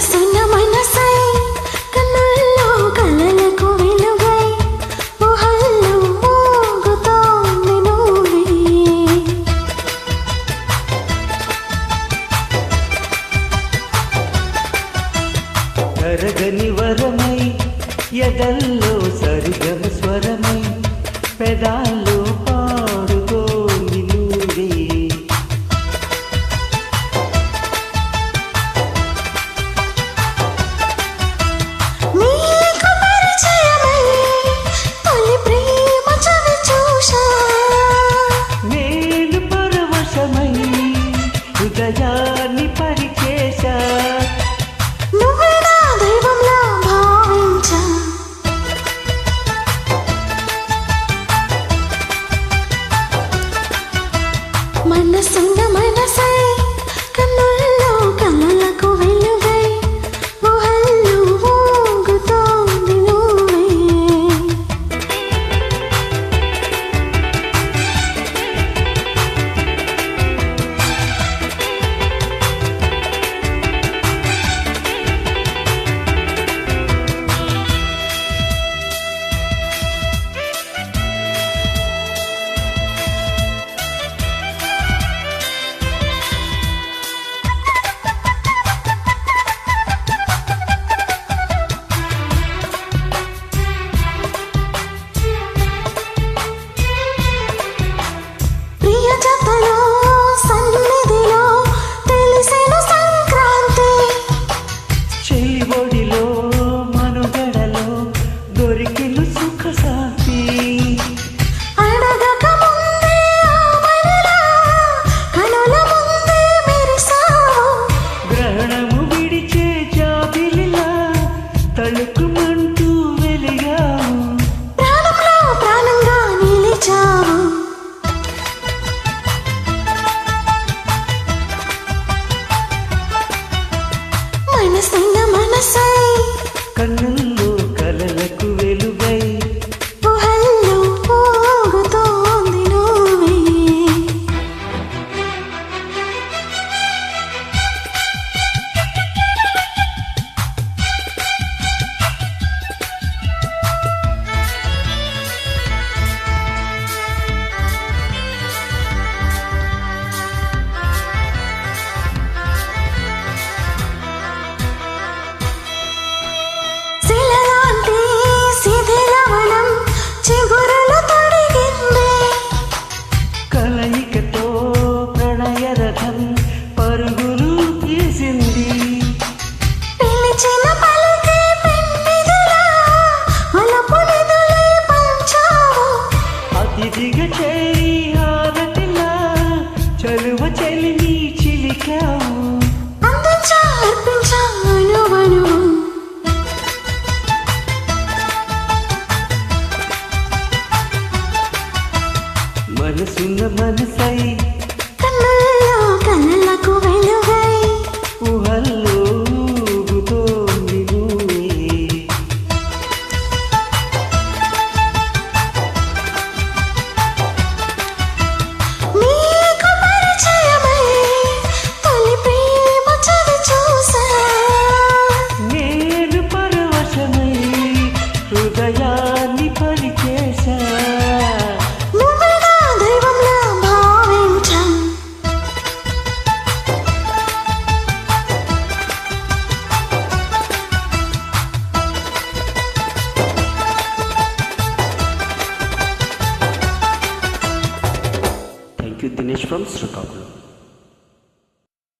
మనసున్న మనసై కన్నుల్లో కలలకు వెలుగై ఊహల్లో మోగుతోంది నువ్వే. కరగని వరమై ఎదల్లో సరిగమ స్వరమై పెదాల మనసున్న మనసా கண்ணு అతిథిగా చేరి ఆరతిలా చలువ చెలిని చిలికావు. మనసున్న మనసై from Srikakulam.